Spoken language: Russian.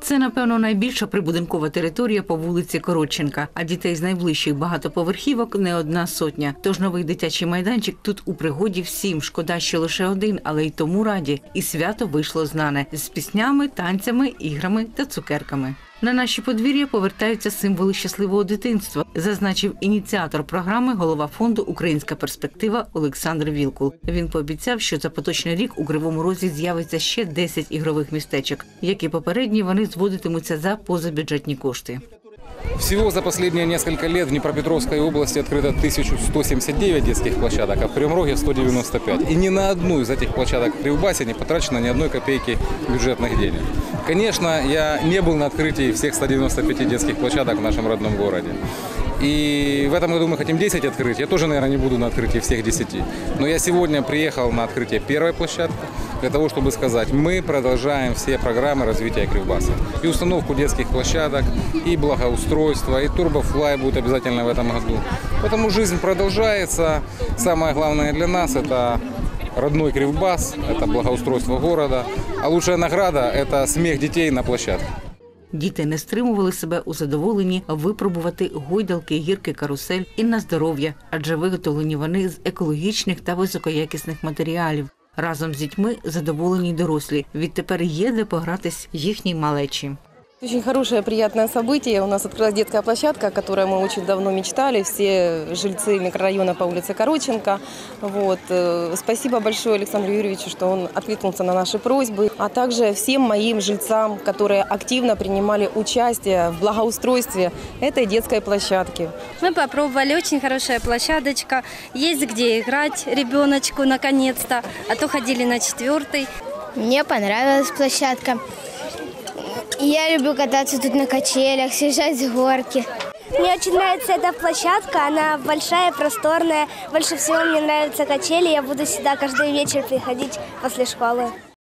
Це, напевно, найбільша прибудинкова територія по вулиці Коротченка, а дітей з найближчих багатоповерхівок не одна сотня. Тож новий дитячий майданчик тут у пригоді всім. Шкода, що лише один, але й тому раді. І свято вийшло знане з піснями, танцями, іграми та цукерками. На наші подвір'я повертаються символи щасливого дитинства, зазначив ініціатор програми, голова фонду Українська перспектива Олександр Вілкул. Він пообіцяв, що за поточний рік у Кривому Розі з'явиться ще 10 ігрових містечок. Як і попередні, вони зводитимуться за позабюджетні кошти. Всего за последние несколько лет в Днепропетровской области открыто 1179 детских площадок, а в Кривом 195. И ни на одну из этих площадок в Кривбасе не потрачено ни одной копейки бюджетных денег. Конечно, я не был на открытии всех 195 детских площадок в нашем родном городе. И в этом году мы хотим 10 открыть. Я тоже, наверное, не буду на открытии всех 10. Но я сегодня приехал на открытие первой площадки для того, чтобы сказать, мы продолжаем все программы развития Кривбаса. И установку детских площадок, и благоустройство, и турбофлай будет обязательно в этом году. Поэтому жизнь продолжается. Самое главное для нас – это родной Кривбас, это благоустройство города. А лучшая награда – это смех детей на площадке. Діти не стримували себе у задоволенні випробувати гойдалки, гірки, карусель і на здоров'я, адже виготовлені вони з екологічних та високоякісних матеріалів. Разом з дітьми задоволені дорослі. Відтепер є де погратись їхній малечі. Очень хорошее, приятное событие. У нас открылась детская площадка, о которой мы очень давно мечтали. Все жильцы микрорайона по улице Короченко. Вот. э, Спасибо большое Александру Юрьевичу, что он откликнулся на наши просьбы. А также всем моим жильцам, которые активно принимали участие в благоустройстве этой детской площадки. Мы попробовали, очень хорошая площадочка, есть где играть ребеночку наконец-то, а то ходили на четвертый. Мне понравилась площадка. Я люблю кататься тут на качелях, съезжать с горки. Мне очень нравится эта площадка, она большая, просторная. Больше всего мне нравятся качели, я буду сюда каждый вечер приходить после школы.